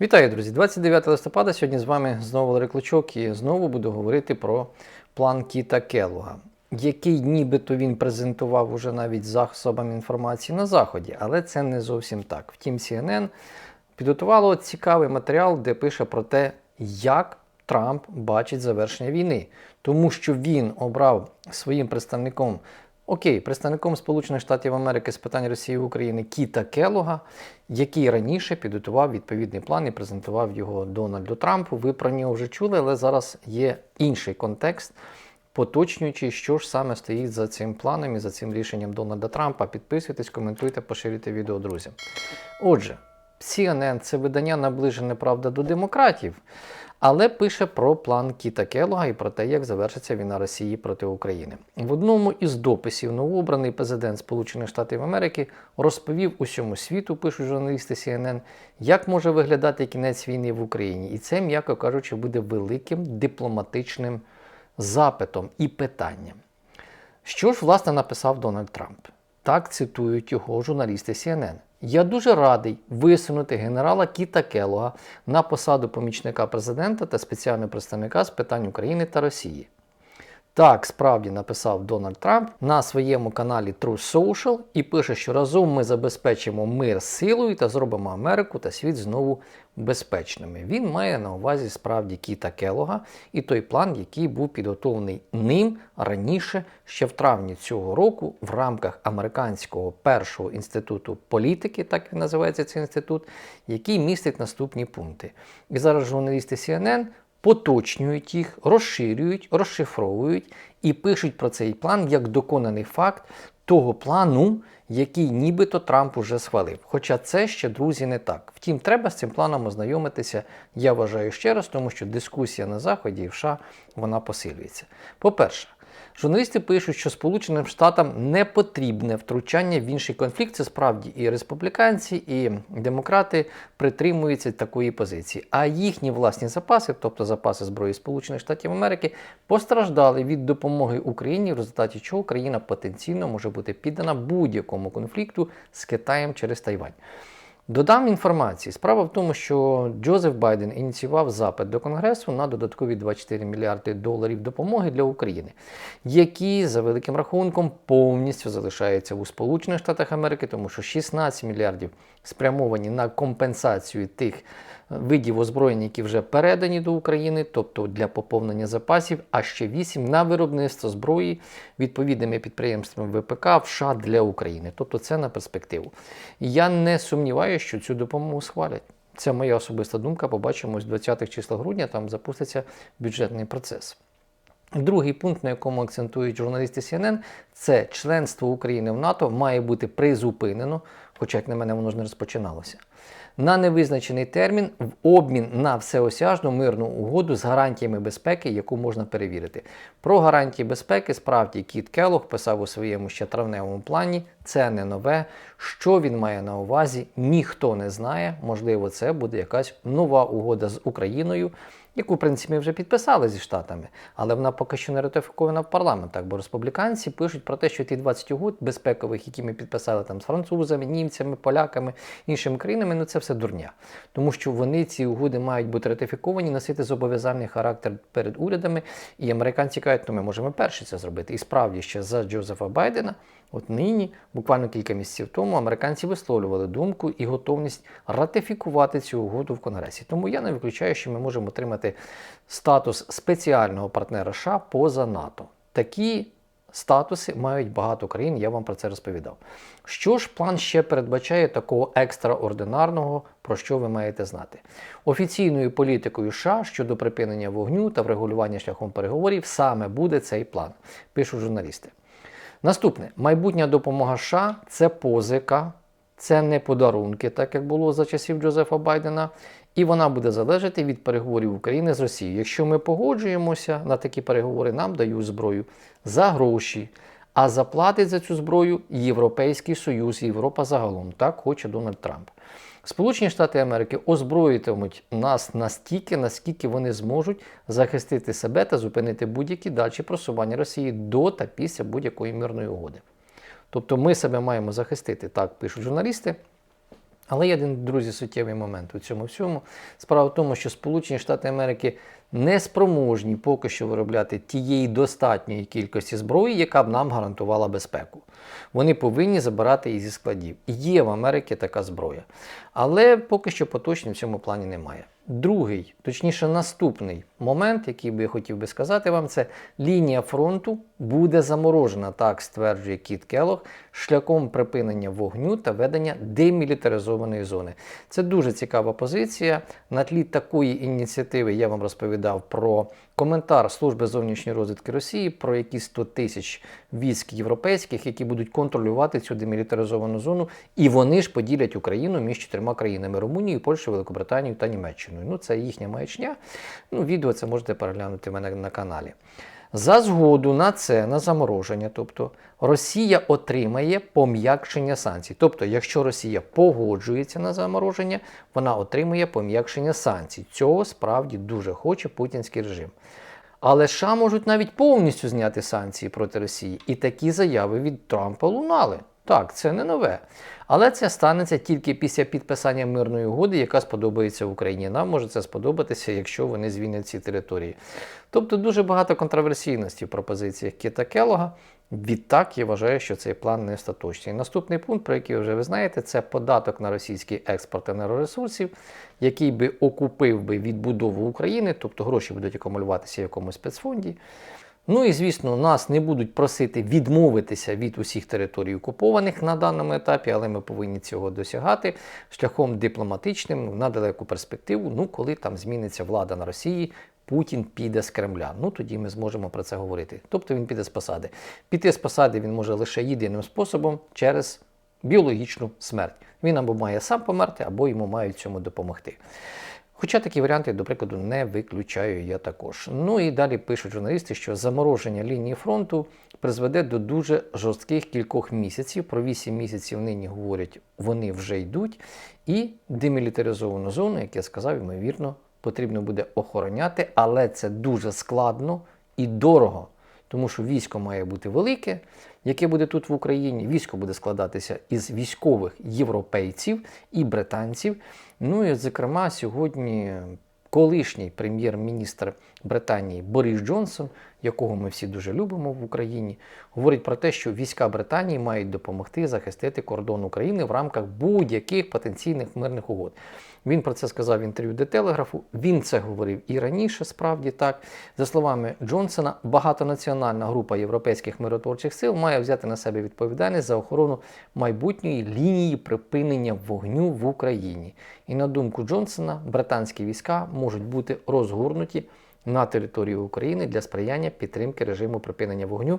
Вітаю, друзі! 29 листопада. Сьогодні з вами знову Валерій Клочок і знову буду говорити про план Кіта Келлога, який нібито він презентував уже навіть засобам інформації на Заході, але це не зовсім так. Втім, CNN підготувало цікавий матеріал, де пише про те, як Трамп бачить завершення війни, тому що він обрав своїм представником. Окей, представником Сполучених Штатів Америки з питань Росії і України Кіта Келога, який раніше підготував відповідний план і презентував його Дональду Трампу. Ви про нього вже чули, але зараз є інший контекст, поточнюючи, що ж саме стоїть за цим планом і за цим рішенням Дональда Трампа. Підписуйтесь, коментуйте, поширюйте відео друзям. Отже, CNN – це видання наближене правда до демократів. Але пише про план Кіта Келога і про те, як завершиться війна Росії проти України. В одному із дописів новообраний президент Сполучених Штатів Америки розповів усьому світу, пишуть журналісти CNN, як може виглядати кінець війни в Україні. І це, м'яко кажучи, буде великим дипломатичним запитом і питанням. Що ж, власне, написав Дональд Трамп? Так цитують його журналісти CNN. Я дуже радий висунути генерала Кіта Келога на посаду помічника президента та спеціального представника з питань України та Росії. Так, справді написав Дональд Трамп на своєму каналі True Social і пише, що разом ми забезпечимо мир силою та зробимо Америку та світ знову безпечними. Він має на увазі справді Кіта Келога і той план, який був підготовлений ним раніше, ще в травні цього року, в рамках американського першого інституту політики, так він називається цей інститут, який містить наступні пункти. І зараз журналісти CNN поточнюють їх, розширюють, розшифровують і пишуть про цей план як доконаний факт того плану, який нібито Трамп уже схвалив. Хоча це ще, друзі, не так. Втім, треба з цим планом ознайомитися, я вважаю ще раз, тому що дискусія на Заході і в США вона посилюється. По-перше, Журналісти пишуть, що Сполученим Штатам не потрібне втручання в інший конфлікт. Це справді і республіканці, і демократи притримуються такої позиції. А їхні власні запаси, тобто запаси зброї Сполучених Штатів Америки, постраждали від допомоги Україні, в результаті чого країна потенційно може бути піддана будь-якому конфлікту з Китаєм через Тайвань. Додам інформації. Справа в тому, що Джозеф Байден ініціював запит до Конгресу на додаткові 24 мільярди доларів допомоги для України, які за великим рахунком повністю залишаються у Сполучених Штатах Америки, тому що 16 мільярдів спрямовані на компенсацію тих видів озброєння, які вже передані до України, тобто для поповнення запасів, а ще 8 на виробництво зброї відповідними підприємствами ВПК в США для України. Тобто це на перспективу. Я не сумніваюся, що цю допомогу схвалять. Це моя особиста думка. Побачимо з 20-х числа грудня, там запуститься бюджетний процес. Другий пункт, на якому акцентують журналісти CNN, це членство України в НАТО має бути призупинено, хоча, як на мене, воно ж не розпочиналося на невизначений термін в обмін на всеосяжну мирну угоду з гарантіями безпеки, яку можна перевірити. Про гарантії безпеки справді Кіт Келлог писав у своєму ще травневому плані. Це не нове. Що він має на увазі, ніхто не знає. Можливо, це буде якась нова угода з Україною яку, в принципі, ми вже підписали зі Штатами, але вона поки що не ратифікована в парламентах, бо республіканці пишуть про те, що ті 20 угод безпекових, які ми підписали там з французами, німцями, поляками, іншими країнами, ну це все дурня. Тому що вони ці угоди мають бути ратифіковані, носити зобов'язальний характер перед урядами. І американці кажуть, ну ми можемо перші це зробити. І справді ще за Джозефа Байдена. От нині, буквально кілька місяців тому, американці висловлювали думку і готовність ратифікувати цю угоду в Конгресі. Тому я не виключаю, що ми можемо отримати статус спеціального партнера США поза НАТО. Такі статуси мають багато країн, я вам про це розповідав. Що ж план ще передбачає такого екстраординарного, про що ви маєте знати? Офіційною політикою США щодо припинення вогню та врегулювання шляхом переговорів саме буде цей план, пишуть журналісти. Наступне майбутня допомога США це позика, це не подарунки, так як було за часів Джозефа Байдена. І вона буде залежати від переговорів України з Росією. Якщо ми погоджуємося на такі переговори, нам дають зброю за гроші. А заплатить за цю зброю Європейський Союз, Європа загалом. Так хоче Дональд Трамп. Сполучені Штати Америки озброїтимуть нас настільки, наскільки вони зможуть захистити себе та зупинити будь-які далі просування Росії до та після будь-якої мирної угоди. Тобто ми себе маємо захистити, так пишуть журналісти. Але є один, друзі, суттєвий момент у цьому всьому. Справа в тому, що Сполучені Штати Америки не спроможні поки що виробляти тієї достатньої кількості зброї, яка б нам гарантувала безпеку. Вони повинні забирати її зі складів. Є в Америці така зброя. Але поки що поточно в цьому плані немає. Другий, точніше, наступний момент, який би я хотів би сказати вам, це лінія фронту буде заморожена, так стверджує Кіт Келох, шляхом припинення вогню та ведення демілітаризованої зони. Це дуже цікава позиція. На тлі такої ініціативи я вам розповідав про коментар Служби зовнішньої розвідки Росії про якісь 100 тисяч військ європейських, які будуть контролювати цю демілітаризовану зону, і вони ж поділять Україну між чотирма країнами Румунією, Польщею, Великобританією та Німеччиною. Ну, це їхня маячня. Ну, відео це можете переглянути в мене на каналі. За згоду на це, на замороження, тобто Росія отримає пом'якшення санкцій. Тобто, якщо Росія погоджується на замороження, вона отримує пом'якшення санкцій. Цього справді дуже хоче путінський режим. Але США можуть навіть повністю зняти санкції проти Росії. І такі заяви від Трампа лунали. Так, це не нове. Але це станеться тільки після підписання мирної угоди, яка сподобається Україні. Нам може це сподобатися, якщо вони звільнять ці території. Тобто дуже багато контроверсійності в пропозиціях Кіта Келога. Відтак я вважаю, що цей план не остаточний. Наступний пункт, про який вже ви знаєте, це податок на російський експорт енергоресурсів, який би окупив би відбудову України, тобто гроші будуть акумулюватися в якомусь спецфонді. Ну і звісно, нас не будуть просити відмовитися від усіх територій окупованих на даному етапі, але ми повинні цього досягати шляхом дипломатичним на далеку перспективу. Ну, коли там зміниться влада на Росії, Путін піде з Кремля. Ну тоді ми зможемо про це говорити. Тобто він піде з посади. Піти з посади він може лише єдиним способом через біологічну смерть. Він або має сам померти, або йому мають цьому допомогти. Хоча такі варіанти, до прикладу, не виключаю я також. Ну і далі пишуть журналісти, що замороження лінії фронту призведе до дуже жорстких кількох місяців. Про 8 місяців нині говорять, вони вже йдуть. І демілітаризовану зону, як я сказав, ймовірно, потрібно буде охороняти, але це дуже складно і дорого. Тому що військо має бути велике, яке буде тут в Україні. Військо буде складатися із військових європейців і британців. Ну і, зокрема, сьогодні колишній прем'єр-міністр Британії Борис Джонсон, якого ми всі дуже любимо в Україні, говорить про те, що війська Британії мають допомогти захистити кордон України в рамках будь-яких потенційних мирних угод. Він про це сказав в інтерв'ю де Телеграфу. Він це говорив і раніше, справді так. За словами Джонсона, багатонаціональна група європейських миротворчих сил має взяти на себе відповідальність за охорону майбутньої лінії припинення вогню в Україні. І на думку Джонсона, британські війська можуть бути розгорнуті на територію України для сприяння підтримки режиму припинення вогню.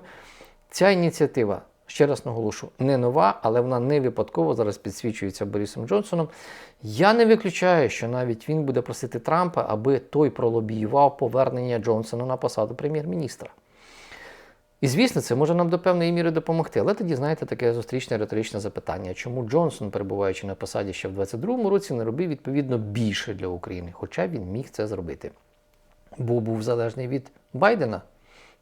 Ця ініціатива ще раз наголошу, не нова, але вона не випадково зараз підсвічується Борисом Джонсоном. Я не виключаю, що навіть він буде просити Трампа, аби той пролобіював повернення Джонсона на посаду прем'єр-міністра. І звісно, це може нам до певної міри допомогти. Але тоді, знаєте, таке зустрічне риторичне запитання, чому Джонсон, перебуваючи на посаді ще в 22-му році, не робив відповідно більше для України, хоча він міг це зробити. Бо був залежний від Байдена.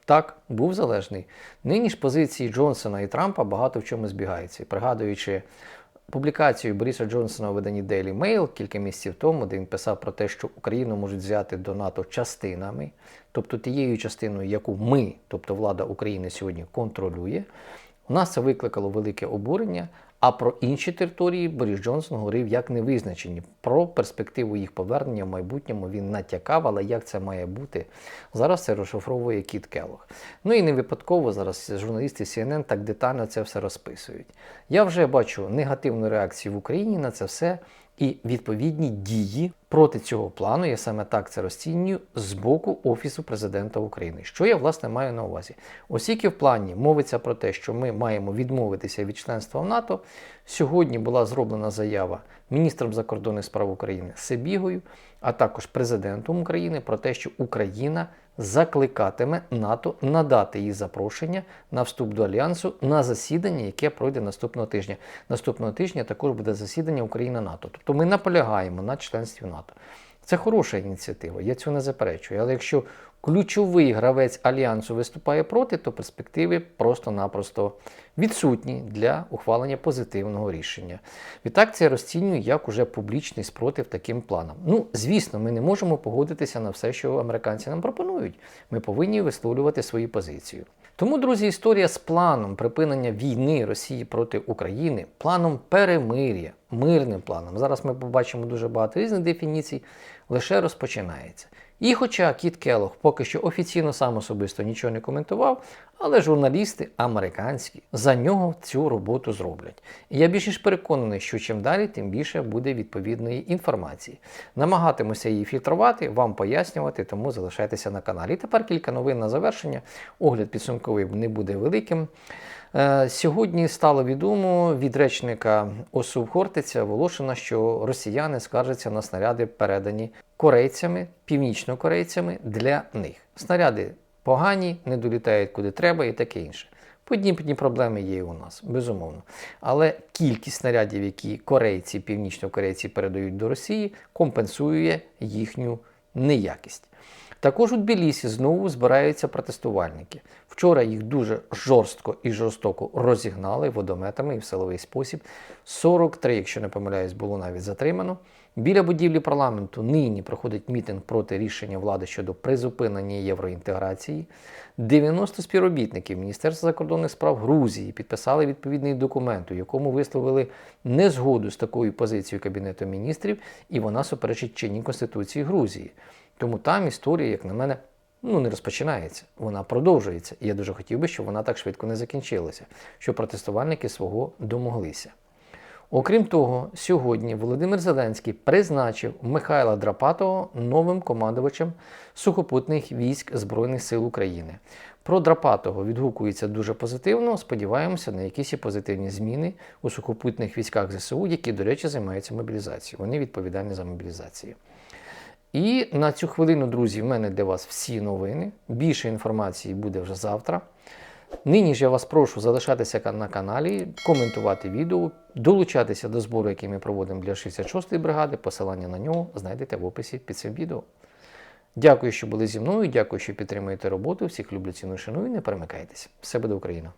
Так, був залежний. Нині ж позиції Джонсона і Трампа багато в чому збігаються. Пригадуючи публікацію Бориса Джонсона у виданні Daily Mail кілька місяців тому, де він писав про те, що Україну можуть взяти до НАТО частинами, тобто тією частиною, яку ми, тобто влада України сьогодні контролює, у нас це викликало велике обурення. А про інші території Борис Джонсон говорив як невизначені. Про перспективу їх повернення в майбутньому він натякав, але як це має бути, зараз це розшифровує Кіт Келлог. Ну і не випадково зараз журналісти CNN так детально це все розписують. Я вже бачу негативну реакцію в Україні на це все і відповідні дії проти цього плану, я саме так це розцінюю, з боку Офісу президента України. Що я власне маю на увазі? Оскільки в плані мовиться про те, що ми маємо відмовитися від членства в НАТО, сьогодні була зроблена заява міністром закордонних справ України Сибігою, а також президентом України про те, що Україна закликатиме НАТО надати їй запрошення на вступ до альянсу на засідання, яке пройде наступного тижня. Наступного тижня також буде засідання Україна-НАТО. Тобто ми наполягаємо на членстві НАТО. Це хороша ініціатива, я цього не заперечую. Але якщо ключовий гравець альянсу виступає проти, то перспективи просто-напросто відсутні для ухвалення позитивного рішення. Відтак це розцінюю як уже публічний спротив таким планам. Ну, звісно, ми не можемо погодитися на все, що американці нам пропонують. Ми повинні висловлювати свої позиції. Тому, друзі, історія з планом припинення війни Росії проти України, планом перемир'я, мирним планом. Зараз ми побачимо дуже багато різних дефініцій, лише розпочинається. І хоча Кіт Келлог поки що офіційно сам особисто нічого не коментував, але журналісти американські за нього цю роботу зроблять. І я більш ніж переконаний, що чим далі, тим більше буде відповідної інформації. Намагатимуся її фільтрувати, вам пояснювати, тому залишайтеся на каналі. І тепер кілька новин на завершення. Огляд підсумковий не буде великим. Е, Сьогодні стало відомо від речника ОСУ Хортиця Волошина, що росіяни скаржаться на снаряди, передані корейцями, північнокорейцями для них. Снаряди погані, не долітають куди треба і таке інше. Подібні проблеми є і у нас, безумовно. Але кількість снарядів, які корейці, північнокорейці передають до Росії, компенсує їхню неякість. Також у Тбілісі знову збираються протестувальники. Вчора їх дуже жорстко і жорстоко розігнали водометами і в силовий спосіб. 43, якщо не помиляюсь, було навіть затримано. Біля будівлі парламенту нині проходить мітинг проти рішення влади щодо призупинення євроінтеграції. 90 співробітників Міністерства закордонних справ Грузії підписали відповідний документ, у якому висловили незгоду з такою позицією Кабінету міністрів, і вона суперечить чинній Конституції Грузії. Тому там історія, як на мене, ну не розпочинається, вона продовжується. І я дуже хотів би, щоб вона так швидко не закінчилася, щоб протестувальники свого домоглися. Окрім того, сьогодні Володимир Зеленський призначив Михайла Драпатого новим командувачем сухопутних військ Збройних сил України. Про Драпатого відгукується дуже позитивно. Сподіваємося на якісь і позитивні зміни у сухопутних військах ЗСУ, які, до речі, займаються мобілізацією. Вони відповідальні за мобілізацію. І на цю хвилину, друзі, в мене для вас всі новини. Більше інформації буде вже завтра. Нині ж я вас прошу залишатися на каналі, коментувати відео, долучатися до збору, який ми проводимо для 66-ї бригади. Посилання на нього знайдете в описі під цим відео. Дякую, що були зі мною. Дякую, що підтримуєте роботу. Всіх люблю ціну шаную. Не перемикайтеся. Все буде Україна!